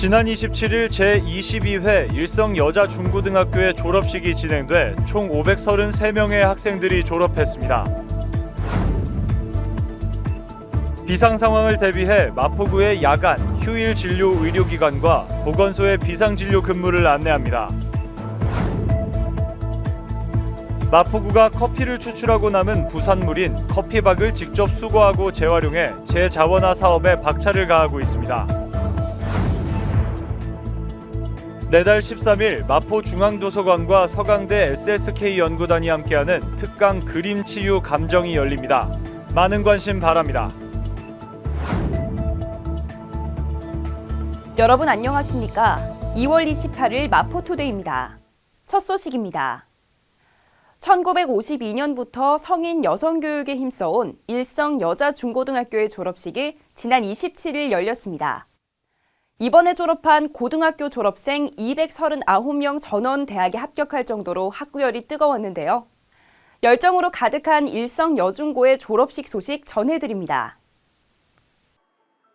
지난 27일 제22회 일성 여자 중고등학교의 졸업식이 진행돼 총 533명의 학생들이 졸업했습니다. 비상 상황을 대비해 마포구의 야간, 휴일 진료 의료기관과 보건소의 비상 진료 근무를 안내합니다. 마포구가 커피를 추출하고 남은 부산물인 커피박을 직접 수거하고 재활용해 재자원화 사업에 박차를 가하고 있습니다. 내달 13일 마포중앙도서관과 서강대 SSK 연구단이 함께하는 특강 그림 치유 감정이 열립니다. 많은 관심 바랍니다. 여러분 안녕하십니까? 2월 28일 마포투데이입니다. 첫 소식입니다. 1952년부터 성인 여성 교육에 힘써온 일성 여자 중고등학교의 졸업식이 지난 27일 열렸습니다. 이번에 졸업한 고등학교 졸업생 239명 전원 대학에 합격할 정도로 학구열이 뜨거웠는데요. 열정으로 가득한 일성 여중고의 졸업식 소식 전해드립니다.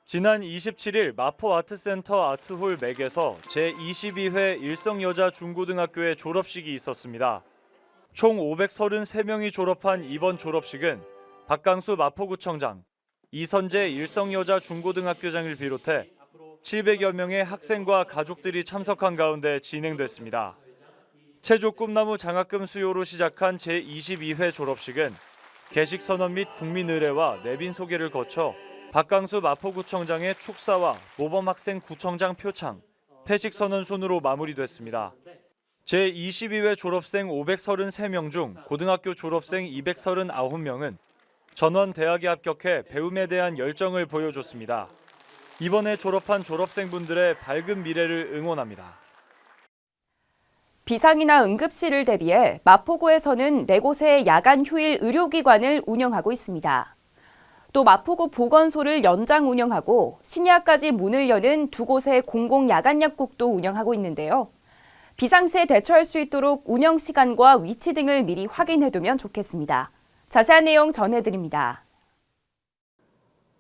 지난 27일 마포 아트센터 아트홀 맥에서 제22회 일성여자 중고등학교의 졸업식이 있었습니다. 총 533명이 졸업한 이번 졸업식은 박강수 마포구청장, 이선재 일성여자 중고등학교장을 비롯해 700여 명의 학생과 가족들이 참석한 가운데 진행됐습니다. 체조 꿈나무 장학금 수요로 시작한 제22회 졸업식은 개식 선언 및 국민 의례와 내빈 소개를 거쳐 박강수 마포구청장의 축사와 모범 학생 구청장 표창, 패식 선언 순으로 마무리됐습니다. 제22회 졸업생 533명 중 고등학교 졸업생 239명은 전원 대학에 합격해 배움에 대한 열정을 보여줬습니다. 이번에 졸업한 졸업생분들의 밝은 미래를 응원합니다. 비상이나 응급실을 대비해 마포구에서는 네 곳의 야간 휴일 의료기관을 운영하고 있습니다. 또 마포구 보건소를 연장 운영하고 심야까지 문을 여는 두 곳의 공공 야간 약국도 운영하고 있는데요. 비상시에 대처할 수 있도록 운영 시간과 위치 등을 미리 확인해 두면 좋겠습니다. 자세한 내용 전해드립니다.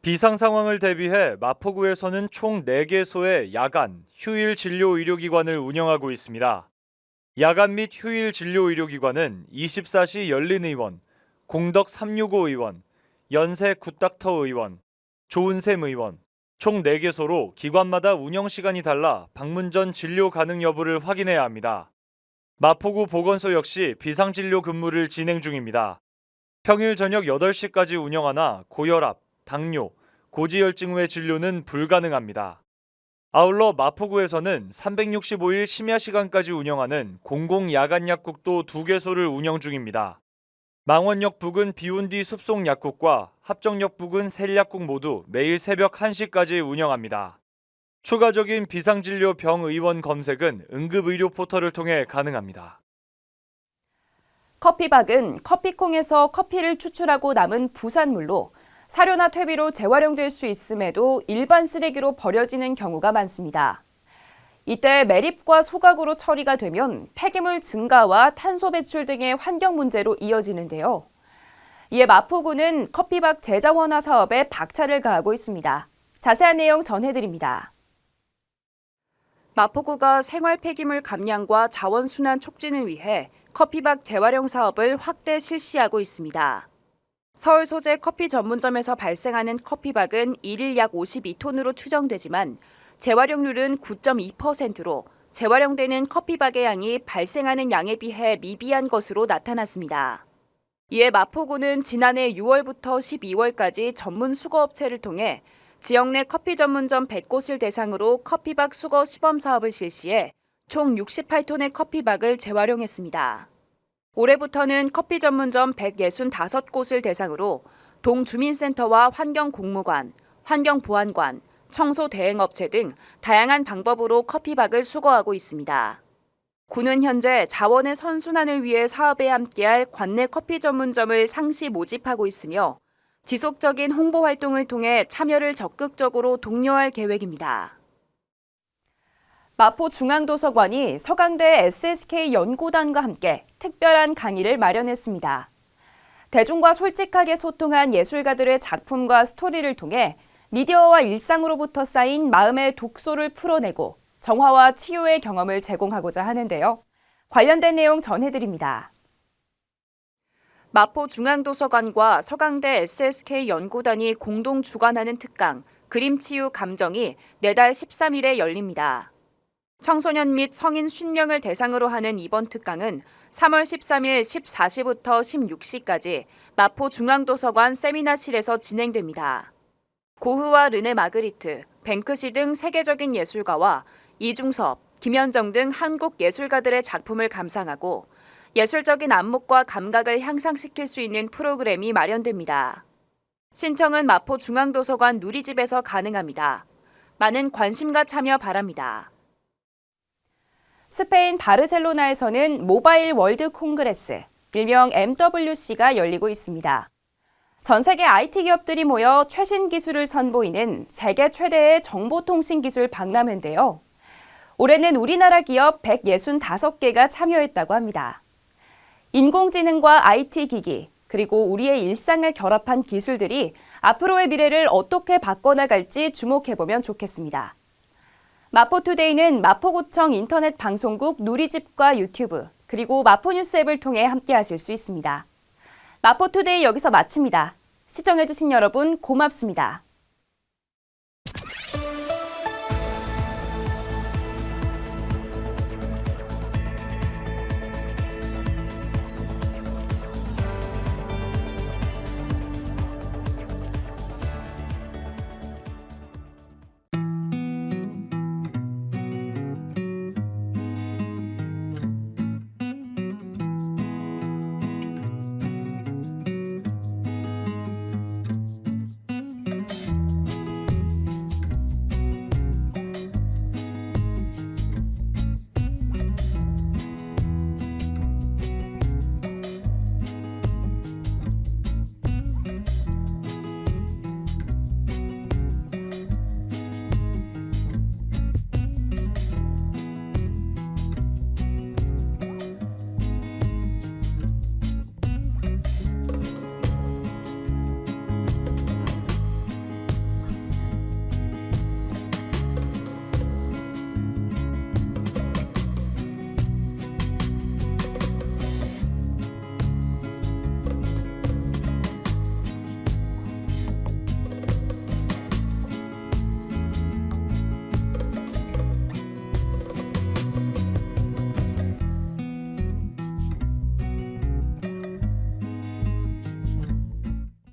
비상 상황을 대비해 마포구에서는 총 4개소의 야간, 휴일 진료 의료기관을 운영하고 있습니다. 야간 및 휴일 진료 의료기관은 24시 열린 의원, 공덕 365 의원, 연세 굿닥터 의원, 조은샘 의원, 총 4개소로 기관마다 운영 시간이 달라 방문 전 진료 가능 여부를 확인해야 합니다. 마포구 보건소 역시 비상진료 근무를 진행 중입니다. 평일 저녁 8시까지 운영하나 고혈압, 당뇨, 고지혈증 후의 진료는 불가능합니다. 아울러 마포구에서는 365일 심야 시간까지 운영하는 공공 야간 약국도 두 개소를 운영 중입니다. 망원역 북은 비운 뒤 숲속 약국과 합정역 북은 셀 약국 모두 매일 새벽 1시까지 운영합니다. 추가적인 비상진료 병의원 검색은 응급의료 포털을 통해 가능합니다. 커피박은 커피콩에서 커피를 추출하고 남은 부산물로 사료나 퇴비로 재활용될 수 있음에도 일반 쓰레기로 버려지는 경우가 많습니다. 이때 매립과 소각으로 처리가 되면 폐기물 증가와 탄소 배출 등의 환경 문제로 이어지는데요. 이에 마포구는 커피박 재자원화 사업에 박차를 가하고 있습니다. 자세한 내용 전해드립니다. 마포구가 생활 폐기물 감량과 자원 순환 촉진을 위해 커피박 재활용 사업을 확대 실시하고 있습니다. 서울 소재 커피 전문점에서 발생하는 커피박은 일일 약 52톤으로 추정되지만 재활용률은 9.2%로 재활용되는 커피박의 양이 발생하는 양에 비해 미비한 것으로 나타났습니다. 이에 마포구는 지난해 6월부터 12월까지 전문 수거업체를 통해 지역 내 커피 전문점 100곳을 대상으로 커피박 수거 시범 사업을 실시해 총 68톤의 커피박을 재활용했습니다. 올해부터는 커피 전문점 165곳을 대상으로 동주민센터와 환경공무관, 환경보안관, 청소대행업체 등 다양한 방법으로 커피박을 수거하고 있습니다. 구는 현재 자원의 선순환을 위해 사업에 함께할 관내 커피 전문점을 상시 모집하고 있으며 지속적인 홍보 활동을 통해 참여를 적극적으로 독려할 계획입니다. 마포중앙도서관이 서강대 SSK 연구단과 함께 특별한 강의를 마련했습니다. 대중과 솔직하게 소통한 예술가들의 작품과 스토리를 통해 미디어와 일상으로부터 쌓인 마음의 독소를 풀어내고 정화와 치유의 경험을 제공하고자 하는데요. 관련된 내용 전해드립니다. 마포 중앙도서관과 서강대 SSK 연구단이 공동 주관하는 특강 그림치유 감정이 내달 13일에 열립니다. 청소년 및 성인 50명을 대상으로 하는 이번 특강은 3월 13일 14시부터 16시까지 마포 중앙도서관 세미나실에서 진행됩니다. 고흐와 르네 마그리트, 뱅크시 등 세계적인 예술가와 이중섭, 김현정 등 한국 예술가들의 작품을 감상하고 예술적인 안목과 감각을 향상시킬 수 있는 프로그램이 마련됩니다. 신청은 마포 중앙도서관 누리집에서 가능합니다. 많은 관심과 참여 바랍니다. 스페인 바르셀로나에서는 모바일 월드 콩그레스, 일명 MWC가 열리고 있습니다. 전 세계 IT 기업들이 모여 최신 기술을 선보이는 세계 최대의 정보통신 기술 박람회인데요. 올해는 우리나라 기업 165개가 참여했다고 합니다. 인공지능과 IT 기기, 그리고 우리의 일상을 결합한 기술들이 앞으로의 미래를 어떻게 바꿔나갈지 주목해보면 좋겠습니다. 마포투데이는 마포구청 인터넷 방송국 누리집과 유튜브, 그리고 마포뉴스 앱을 통해 함께하실 수 있습니다. 마포투데이 여기서 마칩니다. 시청해주신 여러분 고맙습니다.